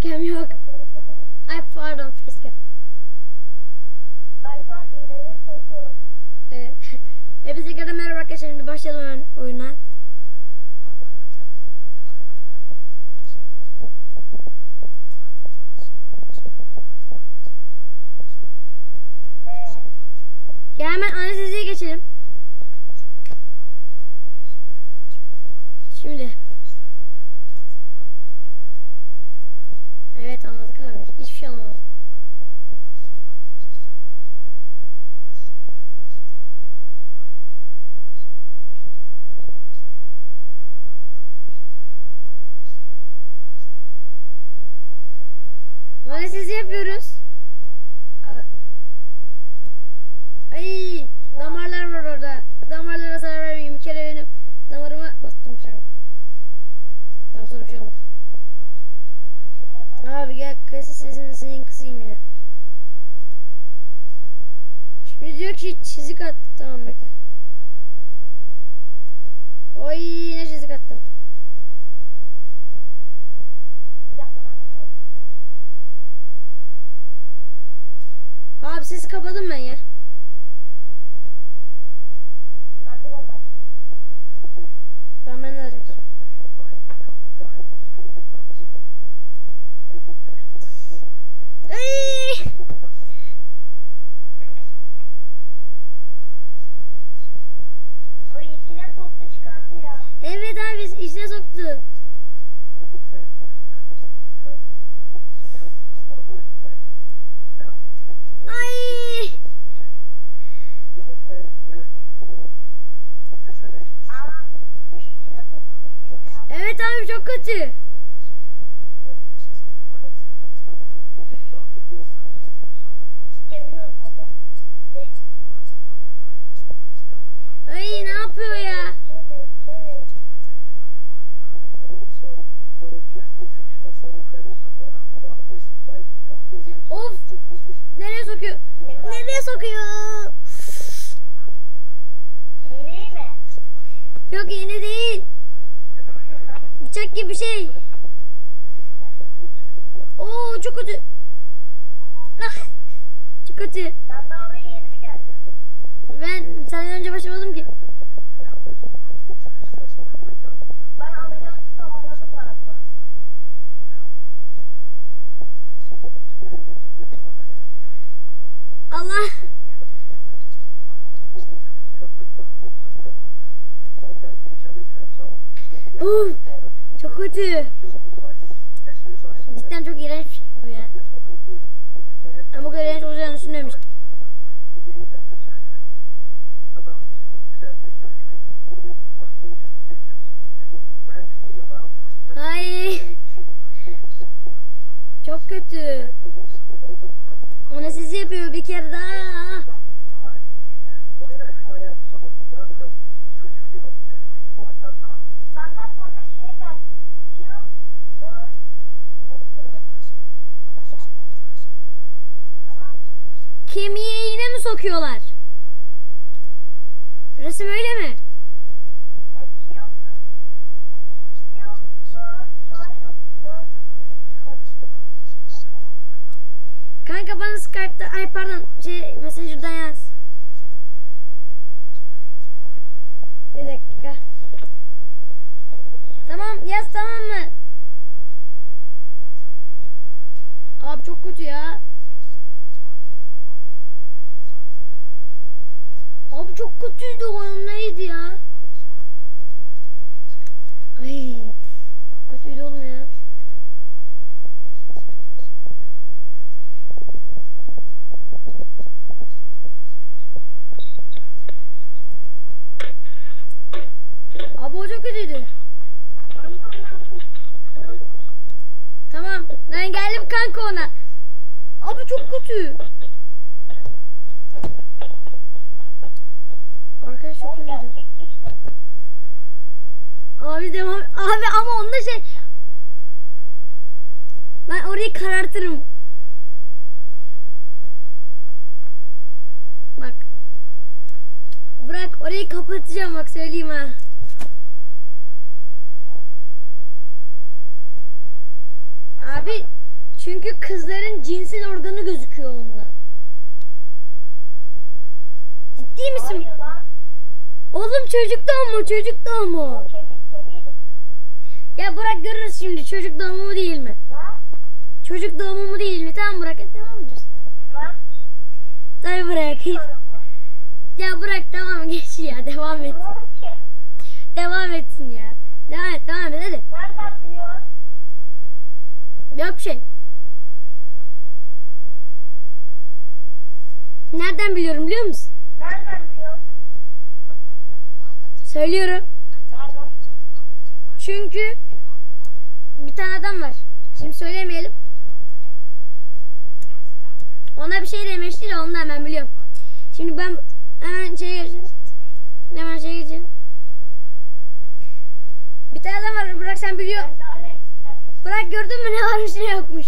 Facecam yok. Ay pardon facecam. Alfa ileri sokuyorum. Evet. Hepinize tekrardan merhaba arkadaşlar. Şimdi başlayalım oyun- oyuna. Ee, Ya hemen anesteziye geçelim. Şimdi. Evet anladık abi. Hiçbir şey anlamadım. Anestezi yapıyoruz. Ay damarlar var orada. Damarlara zarar vermeyeyim. Bir kere benim damarıma bastım şu an. Tamam sonra bir şey olmadı. Abi gel kasa sesini senin kısayım ya. Şimdi diyor ki çizik attı. Tamam bekle. Oy ne çizik attım. Abi sesi kapadım ben ya. Ben biraz aç. Tamam ben de alacağım. Ay! Ay içine soktu çıkarttı ya. Evet abi içine soktu. Ay! Aa, içine soktu ya. Evet abi çok kötü. Seviyorum hocam. Ay ne yapıyor ya? Evet, evet. Of! Nereye sokuyor? Nereye sokuyor? İğneyi mi? Yok iğne değil. Bıçak gibi bir şey. Oo çok kötü. Ah, çok kötü. Sen daha oraya yeni mi geldin? Ben senden önce başlamadım ki. Ben ameliyatı tamamladım galiba. Allah. Uf, kötü. Cidden çok iğrenç bir şey bu ya. Ben bu kadar iğrenç olacağını düşünmemiştim. Ay. Çok kötü. Ona sizi yapıyor bir kere daha. Kanka sonra şeye gel. Şu, bu, Kemiğe iğne mi sokuyorlar? Resim öyle mi? Kanka bana Skype'da ay pardon şey Messenger'dan yaz. Bir dakika. Tamam yaz tamam mı? Abi çok kötü ya. Abi çok kötüydü oyun neydi ya? Ay çok kötüydü oğlum ya. Abi o çok kötüydü. Tamam ben geldim kanka ona. Abi çok kötü. Arkadaş çok kötüydü. Abi devam. Abi ama onda şey. Ben orayı karartırım. Bak. Bırak orayı kapatacağım bak söyleyeyim ha. Abi Çünkü kızların cinsel organı gözüküyor onda. Ciddi misin? Hayır lan. Oğlum çocuk doğumu çocuk doğumu. Ya Burak görürüz şimdi çocuk doğumu mu değil mi? Lan. Çocuk doğumu mu değil mi? Tamam Burak hadi devam. Lan. Tabii Burak. Ya Burak tamam geç ya devam et. Devam etsin ya. Devam et devam et hadi. Nereden biliyor? Yok bir şey. Nereden biliyorum biliyor musun? Nereden biliyor? Söylüyorum. Nereden? Çünkü bir tane adam var. Şimdi söylemeyelim. Ona bir şey demişti de onu da hemen biliyorum. Şimdi ben hemen şeye geçeceğim. Hemen şeye geçeceğim. Bir tane adam var. Bırak sen biliyor. Bırak gördün mü ne varmış ne yokmuş.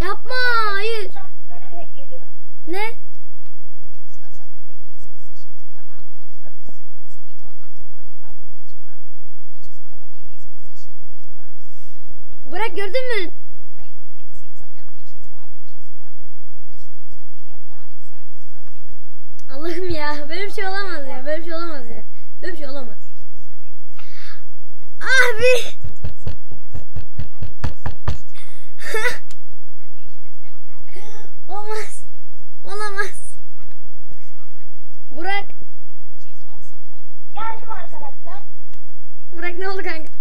Yapma hayır. Ne? Bırak gördün mü? Allah'ım ya böyle bir şey olamaz ya böyle bir şey olamaz ya böyle bir şey olamaz. Abi. Olmaz. Olamaz. Burak. Geldim arkadaşlar. Burak ne oldu kanka?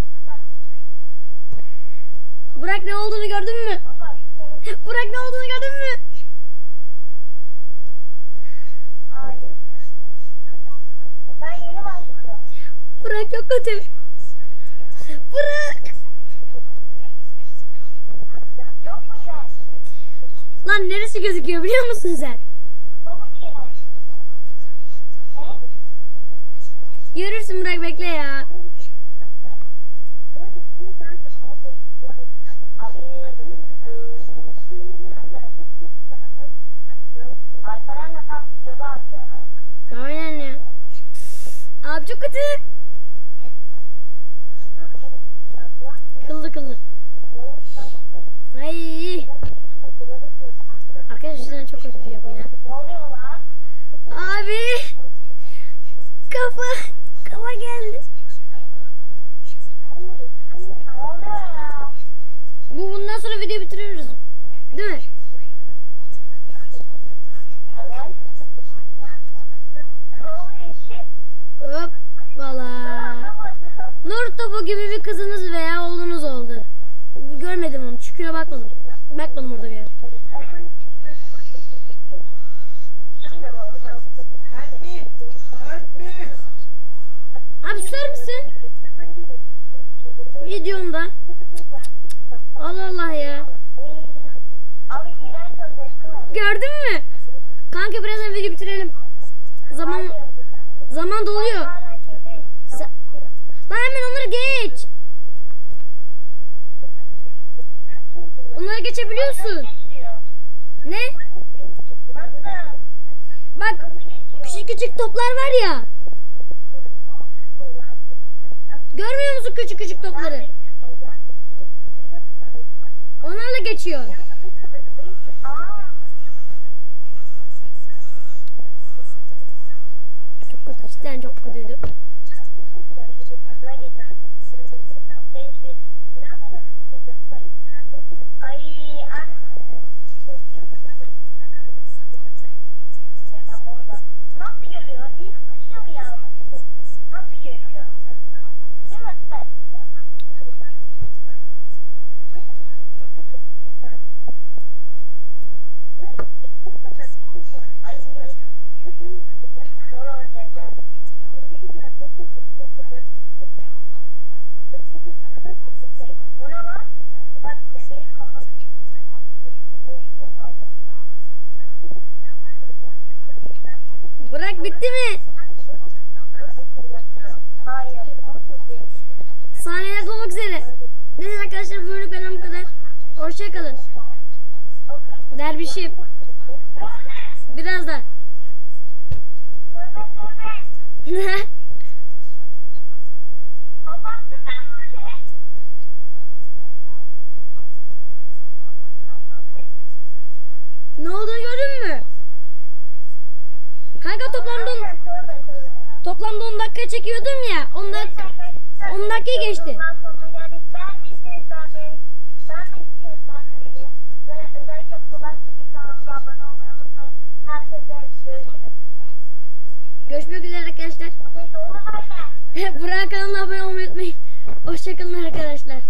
Burak ne olduğunu gördün mü? Burak ne olduğunu gördün mü? Burak çok kötü. Burak. Lan neresi gözüküyor biliyor musun sen? Görürsün Burak bekle ya. Alperen de tam videoda attı. Aynen ya. Abi çok kötü. Kıllı kıllı. Ay. Arkadaşlar çok kötü bir şey bu ya. Abi. Kafa. Kafa geldi. Ne oluyor ya? Bu bundan sonra video bitiriyoruz. Değil mi? Hoppala. Nur topu gibi bir kızınız veya oğlunuz oldu. Görmedim onu. Çıkıyor bakmadım. Bakmadım orada bir yer. Abi susar mısın? Videomda. Allah Allah ya. Gördün mü? Kanka birazdan video bitirelim. Zaman zaman doluyor. Sen- Lan hemen onları geç. Onları geçebiliyorsun. Ne? Bak küçük küçük toplar var ya. Görmüyor musun küçük küçük topları? Onlarla geçiyor. Çok kötü. Cidden çok kötüydü. Nasıl görüyor? İlk ışığı mı ya? Nasıl görüyor? Değil mi? Ay, zor olacak. Bu ne lan? Bak bebeğin kafası. Burak bitti mi? Hayır. Saniyeler dolmak üzere. Neyse arkadaşlar bu benden bu kadar. Hoşçakalın. Dervişim. Biraz daha. Ne? ne olduğunu gördün mü? Kanka toplamda on, toplamda 10 dakika çekiyordum ya. 10 dakika 10 dakika geçti. Ben Görüşmek üzere arkadaşlar. Burak kanalına abone olmayı unutmayın. Hoşçakalın arkadaşlar.